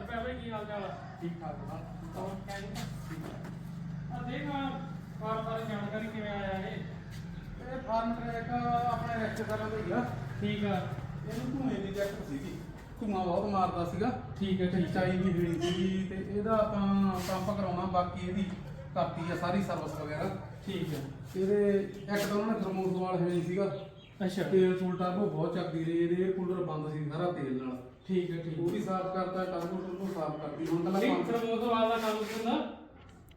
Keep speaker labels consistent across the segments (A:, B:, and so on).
A: ਤੇ ਭਾਈ ਕੀ ਹਾਲ ਚਾਲ ਆ?
B: ਠੀਕ ਠਾਕ ਹਾਂ
A: ਹੋਰ ਕਹਿੰਦੇ ਆ ਦੇਖ ਵਾਰ ਵਾਰ ਜਾਣਕਾਰੀ ਕਿਵੇਂ ਆਇਆ ਇਹ?
B: ਇਹ ਫਾਰਮ ਟਰੈਕ ਆਪਣੇ ਰਿਸ਼ਤੇਦਾਰਾਂ ਦਾ ਹੀ ਆ।
A: ਠੀਕ ਆ।
B: ਇਹਨੂੰ ਧੂਏ ਦੀ ਜੈਕਟ ਸੀਗੀ। ਧੂਆਂ ਬਹੁਤ ਮਾਰਦਾ ਸੀਗਾ।
A: ਠੀਕ ਹੈ ਠੀਕ
B: ਚਾਈ ਵੀ ਹੋਈ ਸੀ ਤੇ ਇਹਦਾ ਆਪਾਂ ਪੰਪ ਕਰਾਉਣਾ ਬਾਕੀ ਇਹਦੀ ਕਰਤੀ ਆ ਸਾਰੀ ਸਰਵਿਸ ਵਗੈਰਾ।
A: ਠੀਕ ਹੈ
B: ਇਹਦੇ ਇੱਕ ਤਾਂ ਉਹਨਾਂ ਨੇ ਥਰਮੋਸ ਵਾਲ ਹੈ ਨਹੀਂ ਸੀਗਾ।
A: ਅੱਛਾ।
B: ਤੇਲ ਟੂਲ ਟਰਬੋ ਬਹੁਤ ਚੱਕਦੀ ਰਹੀ ਇਹਦੇ ਕੂਲਰ ਬੰਦ ਸੀ ਸਾਰਾ ਤੇਲ ਨਾਲ।
A: ਠੀਕ ਹੈ ਠੀਕ।
B: ਉਹ ਵੀ ਸਾਫ਼ ਕਰਤਾ ਟਰਬੋ ਟਰਬੋ ਸਾਫ਼ ਕਰਤੀ ਹੁਣ ਤਾਂ
A: ਨਹੀਂ
B: ਪੰਪ
A: ਪ੍ਰਮੋਦ ਵਾਲਾ ਕੰਮ ਕੀ ਹੁੰਦਾ?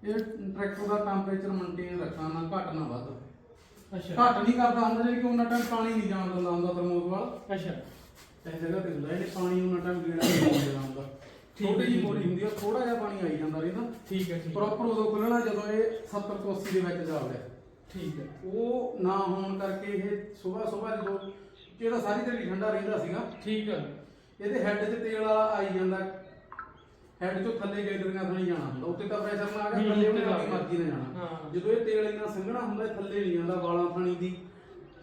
B: ਇਹ ਟਰੈਕਟਰ ਦਾ ਟੈਂਪਰੇਚਰ ਮੇਨਟੇਨ ਰੱਖਣਾ ਨਾ ਘੱਟ ਨਾ ਵੱਧ।
A: ਅੱਛਾ।
B: ਘੱਟ ਨਹੀਂ ਕਰਦਾ ਹੁੰਦਾ ਜੇ ਕਿ ਉਹਨਾਂ ਟਾਈਮ ਪਾਣੀ ਨਹੀਂ ਜਾਣ ਦਿੰਦਾ ਹੁੰਦਾ ਥਰਮੋਸ ਵਾਲ।
A: ਅੱਛਾ।
B: ਇਹ ਜਗ੍ਹਾ ਤੇ ਹੁੰਦਾ ਇਹਨੇ ਪਾਣੀ ਉਹਨਾਂ ਟਾਈਮ ਗੇੜਾ ਨਹੀਂ ਪਾਉਣ ਦੇਣਾ ਹੁੰਦਾ।
A: ਠੀਕ
B: ਛੋਟੀ ਜਿਹੀ। ਬੋਰੀ ਹੁੰਦੀ ਆ ਥੋੜਾ ਜਿਹਾ ਪਾਣੀ ਆਈ ਜਾਂਦਾ ਰਹਿੰਦਾ
A: ਠੀਕ ਹੈ ਠੀਕ ਹੈ।
B: ਪ੍ਰੋਪਰ ਉਦੋਂ ਖੁੱਲਣਾ ਜਦੋਂ ਇਹ 70 ਤੋਂ 80 ਦੇ ਵਿੱਚ ਜਾਵੜਾ
A: ਠੀਕ ਹੈ।
B: ਉਹ ਨਾ ਹੋਣ ਕਰਕੇ ਇਹ ਸਵੇਰ ਸਵੇਰ ਜਦੋਂ ਇਹਦਾ ਸਾਰੀ ਦਿਹਾੜੀ ਠੰਡਾ ਰਹਿੰਦਾ ਸੀਗਾ
A: ਠੀਕ ਹੈ।
B: ਇਹਦੇ ਹੈੱਡ 'ਚ ਤੇਲ ਵਾਲਾ ਆਈ ਜਾਂਦਾ। ਹੈੱਡ 'ਚੋਂ ਥੱਲੇ ਗੈਲਰੀਆਂ ਥਾਣੀ ਜਾਣਾ ਹੁੰਦਾ। ਉੱਤੇ ਤਾਂ ਪ੍ਰੈਸ਼ਰ
A: ਹੂੰ,
B: ਗਿਆ ਥੱਲੇ ਉਹਨੇ ਆਪਣੀ। ਮਰਜ਼ੀ ਨਾਲ ਜਾਣਾ। ਜਦੋਂ ਇਹ ਤੇਲ ਇੰਨਾ ਸੰਘਣਾ ਹੁੰਦਾ ਥੱਲੇ ਨਹੀਂ ਜਾਂਦਾ। ਵਾਲਾਂ ਥਾਣੀ ਦੀ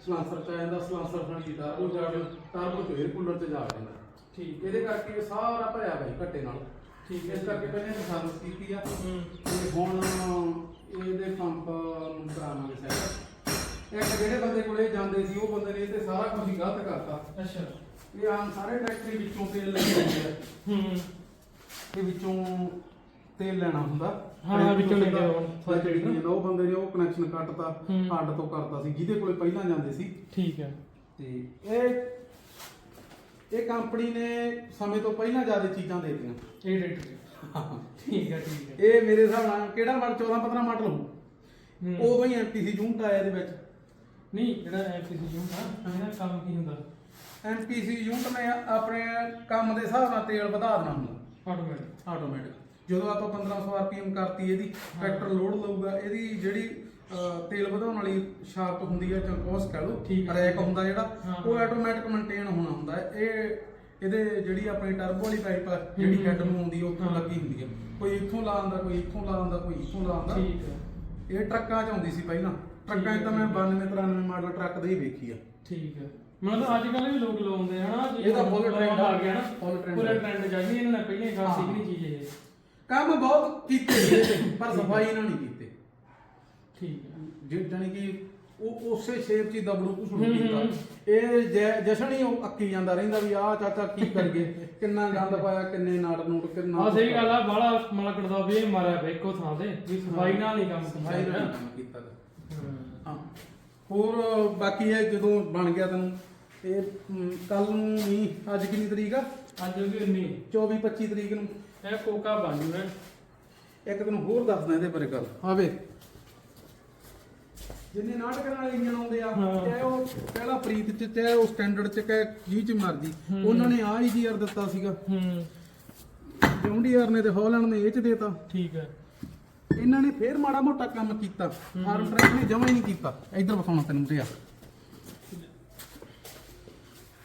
B: ਸਲਾਂਸਰ ਚ ਆ ਜਾਂਦਾ ਸਲਾਂਸਰ ਥਾਣੀ ਦੀ ਟਰਬੋ ਜਾ ਟਰਬੋ ਤੋਂ 에ਅਰ ਕੂਲਰ ਚ ਜਾ ਜਾਂਦਾ
A: ਠੀਕ
B: ਇਹਦੇ ਕਰਕੇ ਇਹ ਸਾਰਾ ਭਰਿਆ ਬਾਈ ਘੱਟੇ ਨਾਲ।
A: ਠੀਕ
B: ਇਸ ਕਰਕੇ ਪਹਿਲੇ ਤਾਂ ਸਰਵਿਸ ਕੀਤੀ ਆ। ਤੇ ਹੁਣ ਗਲਤ ਕਰਤਾ।
A: ਅੱਛਾ।
B: ਇਹ ਆਮ ਸਾਰੇ ਟਰੈਕਟਰ ਵਿੱਚੋਂ ਤੇਲ ਲੈ ਕੇ ਆਉਂਦੇ ਆ।
A: ਹੂੰ।
B: ਇਹ ਵਿੱਚੋਂ ਤੇਲ ਲੈਣਾ ਹੁੰਦਾ।
A: ਹਾਂ, ਵਿੱਚੋਂ ਲੈ ਕੇ ਆਉਣ।
B: ਫਸਟ ਜਿਹੜੀ ਹੁੰਦਾ ਉਹ ਬੰਦੇ ਨੇ ਉਹ ਕਨੈਕਸ਼ਨ ਕੱਟਤਾ
A: ਹੂੰ।
B: ਹੱਡ ਤੋਂ ਕਰਤਾ ਸੀ ਜਿਹਦੇ ਕੋਲੇ ਪਹਿਲਾਂ ਜਾਂਦੇ ਸੀ।
A: ਠੀਕ ਹੈ।
B: ਤੇ ਇਹ ਇਹ ਕੰਪਨੀ ਨੇ ਸਮੇਂ ਤੋਂ ਪਹਿਲਾਂ ਜ਼ਿਆਦਾ ਚੀਜ਼ਾਂ ਦੇ ਦਿੱਤੀਆਂ।
A: ਇਹ ਰੇਟ ਠੀਕ ਹੈ ਠੀਕ ਹੈ।
B: ਇਹ ਮੇਰੇ ਹਿਸਾਬ ਨਾਲ ਕਿਹੜਾ ਮਾਡਲ 14 15 ਮਾਡਲ ਹੋਊ
A: ਹੂੰ।
B: ਉਦੋਂ ਹੀ ਐਮਪੀਸੀ ਯੂਨਿਟ ਆਇਆ ਇਹਦੇ ਵਿੱਚ।
A: ਨਹੀਂ ਜਿਹੜਾ ਐਮਪੀਸੀ ਯੂਨਿਟ ਆ ਇਹਦਾ ਕੰਮ ਕੀ ਹੁੰਦਾ?
B: ਐਮਪੀਸੀ ਯੂਨਿਟ ਨੇ ਆਪਣੇ ਕੰਮ ਦੇ ਹਿਸਾਬ ਨਾਲ ਤੇਲ ਵਧਾ ਦੇਣਾ ਹੁੰਦਾ।
A: ਆਟੋਮੈਟਿਕ
B: ਆਟੋਮੈਟਿਕ ਜਦੋਂ ਆਪਾਂ 1500 ਆਰਪੀਐਮ ਕਰਤੀ ਇਹਦੀ ਟਰੈਕਟਰ ਲੋਡ ਲਊਗਾ ਇਹਦੀ ਜਿਹੜੀ ਅਹ, ਤੇਲ ਵਧਾਉਣ ਵਾਲੀ ਸ਼ਾਫਟ ਹੁੰਦੀ ਹੈ ਚੰਕੋਸ ਕਹ ਲਓ
A: ਠੀਕ ਹੈ।
B: ਰੈਕ ਹੁੰਦਾ ਜਿਹੜਾ
A: ਹਾਂ,
B: ਉਹ। ਆਟੋਮੈਟਿਕ ਮੇਨਟੇਨ ਹੋਣਾ ਹੁੰਦਾ। ਹੈ ਇਹ ਇਹਦੇ ਜਿਹੜੀ ਆਪਣੀ ਟਰਬੋ ਵਾਲੀ ਪਾਈਪ ਆ ਜਿਹੜੀ ਹੈਡ ਨੂੰ ਆਉਂਦੀ ਆ, ਉੱਥੋਂ
A: ਹਾਂ।
B: ਲੱਗੀ ਹੁੰਦੀ ਹੈ ਕੋਈ ਇੱਥੋਂ ਲਾਉਂਦਾ ਕੋਈ ਇੱਥੋਂ ਲਾਉਂਦਾ ਕੋਈ ਇੱਥੋਂ ਲਾਉਂਦਾ
A: ਠੀਕ ਹੈ
B: ਇਹ ਟਰੱਕਾਂ 'ਚ ਆਉਂਦੀ ਸੀ ਪਹਿਲਾਂ। ਟਰੱਕਾਂ 'ਚ ਤਾਂ ਮੈਂ 92 93 ਮਾਡਲ ਟਰੱਕ ਦੇ ਹੀ ਵੇਖੀ ਆ।
A: ਠੀਕ ਹੈ। ਮਤਲਬ ਅੱਜ ਕੱਲ੍ਹ ਵੀ ਲੋਕ ਲਾਉਂਦੇ ਹਨਾ ਜੇ
B: ਇਹ ਤਾਂ full trend
A: ਆ। ਗਿਆ ਨਾ
B: full trend
A: ਪੂਰੇ। ਟ੍ਰੈਂਡ ਆ ਗਈ ਇਹਨਾਂ ਨੇ ਪਹਿਲਾਂ ਖਾਸ
B: ਹਾਂ।
A: ਸਿੱਖਣੀ ਚੀਜ਼ ਇਹ।
B: ਕੰਮ ਬਹੁਤ ਕੀਤੇ ਸੀ ਇਹਦੇ, ਪਰ ਸਫ਼ਾਈ ਇਹਨਾਂ ਨਹੀਂ ਕੀਤੇ।
A: ਠੀਕ ਹੈ।
B: ਜੇ ਜਾਨੀ ਕਿ ਉਹ ਉਸੇ ਸ਼ੇਪ 'ਚ ਹੀ ਦਬੜੂ ਨਹੀਂ
A: ਹੂੰ,
B: ਕੀਤਾ ਇਹ ਜੈ- ਜਸ਼ਨ ਹੀ ਉਹ ਅੱਕੀ ਜਾਂਦਾ ਰਹਿੰਦਾ ਵੀ ਆਹ ਚਾਚਾ ਕੀ ਕਰੀਏ ਕਿੰਨਾ ਗੰਦ ਪਾਇਆ ਕਿੰਨੇ ਨਾੜ ਨੂੜ ਕਿੰਨਾ
A: ਆ ਸਹੀ ਗੱਲ ਆ ਬਾਲਾ ਮਲਕੜ ਦਾ ਵੀ ਇਹ ਮਾਰਿਆ ਇੱਕੋ ਥਾਂ ਤੇ ਵੀ ਸਫ਼ਾਈ ਨਾਲ ਨਹੀਂ ਕੰਮ
B: ਸਫ਼ਾਈ
A: ਕੀਤਾ
B: ਨਾਲ ਨਹੀਂ ਕੰਮ ਕੀਤਾ। ਗਾ। ਹਾਂ। ਹੋਰ ਬਾਕੀ ਇਹ ਜਦੋਂ ਬਣ ਗਿਆ ਤੈਨੂੰ ਇਹ ਕੱਲ ਨੂੰ ਨਹੀਂ ਅੱਜ ਕਿੰਨੀ ਤਰੀਕ ਆ?
A: ਅੱਜ ਵੀ ਉਨੀ
B: 24 25 ਤਰੀਕ ਨੂੰ।
A: ਇਹ ਕੋਕਾ ਬਣ ਜੂਗਾ।
B: ਇੱਕ ਤੈਨੂੰ ਹੋਰ ਦੱਸਦਾ ਇਹਦੇ ਬਾਰੇ ਗੱਲ। ਆ ਵੇ। ਜਿੰਨੇ ਨਾਟਕਾਂ ਵਾਲੇ ਇੰਜਨ ਆਉਂਦੇ ਆ
A: ਹਾਂ।
B: ਚਾਹੇ ਉਹ ਪਹਿਲਾ ਪ੍ਰੀਤ ਚ ਚਾਹੇ ਉਹ ਸਟੈਂਡਰਡ ਚ ਚਾਹੇ ਜੀ ਚ ਮਰਜ਼ੀ
A: ਹੂੰ।
B: ਉਹਨਾਂ ਨੇ ਆ ਜੀਆਰ ਦਿੱਤਾ ਸੀਗਾ।
A: ਹੂੰ
B: ਜੌਂਡੀਆਰ ਨੇ ਤੇ ਹਾਲੈਂਡ ਨੇ ਇਹ ਚ ਦੇਤਾ।
A: ਠੀਕ ਹੈ।
B: ਇਹਨਾਂ ਨੇ ਫੇਰ ਮਾੜਾ ਮੋਟਾ ਕੰਮ ਕੀਤਾ। ਫਾਰਮ ਟਰੈਕ ਨੇ ਜਮਾ ਹੀ ਨਹੀਂ ਕੀਤਾ। ਇੱਧਰ ਵਿਖਾਉਣਾ ਤੈਨੂੰ ਆ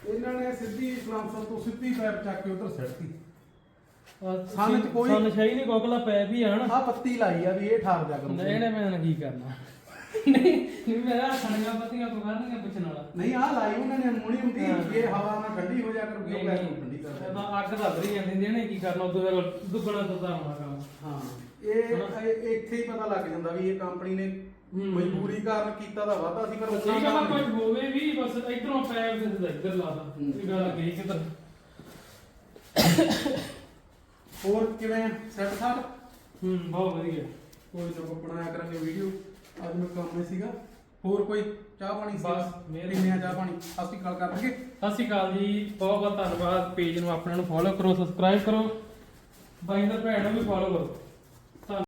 B: ਇਹਨਾਂ ਨੇ ਸਿੱਧੀ ਸਲਾਂਸਰ ਤੋਂ ਸਿੱਧੀ ਪੈਪ ਚੱਕ ਕੇ ਉਧਰ ਸਿੱਟਤੀ ਸਾਨੂੰ ਚ ਕੋਈ-
A: ਸਾਨੂੰ ਸਹੀ ਨਹੀਂ ਗੋਗਲਾ ਪੈ ਵੀ ਆ ਹਨਾ
B: ਆ ਪੱਤੀ ਲਾਈ ਆ ਵੀ ਇਹ ਠਾਰ ਜਾ ਕਰੂਗਾ
A: ਇਹਨੇ ਮੈਂ ਕੀ ਕਰਨਾ? ਨਹੀਂ ਨਹੀਂ ਮੇਰਾ ਖਣੀਆਂ ਪੱਤੀਆਂ ਤੋਂ ਕਰਨਗੇ ਪੁੱਛਣ ਵਾਲਾ।
B: ਨਹੀਂ ਆ ਲਾਈ ਉਹਨਾਂ ਨੇ ਅਮੋਨੀਅਮ ਦੀ
A: ਹਾਂ।
B: ਇਹ ਹਵਾ ਨਾਲ ਠੰਡੀ ਹੋ ਜਾ ਕਰੂਗੀ ਉਹ ਗੈਸ ਨੂੰ ਠੰਡੀ ਕਰ
A: ਇਹ
B: ਦੇਗੀ।
A: ਤਾਂ ਅੱਗ ਲੱਗ ਰਹੀ ਜਾਂਦੀ ਜਿਹਨੇ ਕੀ ਕਰਨਾ ਉਦੋਂ ਫਿਰ ਦੁੱਗਣਾ ਦੁੱਧਾ ਹੋਣਾ ਕੰਮ।
B: ਹਾਂ ਇਹ ਇਹ- ਇੱਥੇ ਹੀ ਪਤਾ ਲੱਗ ਜਾਂਦਾ ਵੀ ਇਹ ਕੰਪਨੀ ਨੇ
A: ਹੂੰ।
B: ਮਜਬੂਰੀ ਕਾਰਨ ਕੀਤਾ ਦਾ ਵਾਧਾ ਸੀ ਪਰ
A: ਠੀਕ
B: ਉਹਨਾਂ
A: ਆ
B: ਨਾਲ
A: ਕੁਝ ਹੋਵੇ ਵੀ ਬਸ ਇਧਰੋਂ ਪੈਰ ਤੇ ਸਿੱਧਾ ਇੱਧਰ ਲਾ ਦਾ
B: ਹੂੰ।
A: ਇਹ ਗੱਲ ਗਈ ਕਿਧਰ
B: ਹੋਰ ਕਿਵੇਂ ਸੈੱਟ ਸਾਟ?
A: ਹੂੰ ਬਹੁਤ ਵਧੀਆ।
B: ਕੋਈ ਨਾ ਬਣਾਇਆ ਕਰਾਂਗੇ ਵੀਡੀਓ ਅੱਜ ਮੈਂ ਕੰਮ 'ਤੇ ਸੀਗਾ। ਹੋਰ ਕੋਈ ਚਾਹ ਪਾਣੀ ਸੀ?
A: ਬਸ, ਮਿਹਰ-
B: ਪੀਨੇ ਆ ਚਾਹ ਪਾਣੀ। ਅਸੀਂ ਗੱਲ ਕਰ ਲਈਏ
A: ਸਤਿ ਸ਼੍ਰੀ ਅਕਾਲ ਜੀ। ਬਹੁਤ ਬਹੁਤ ਧੰਨਵਾਦ। ਪੇਜ ਨੂੰ ਆਪਣੇ ਨੂੰ ਫੋਲੋ ਕਰੋ ਸਬਸਕ੍ਰਾਈਬ ਕਰੋ। ਬਾਈ ਦਾ ਭੈਣ ਨੂੰ ਵੀ ਫੋਲੋ ਕਰੋ।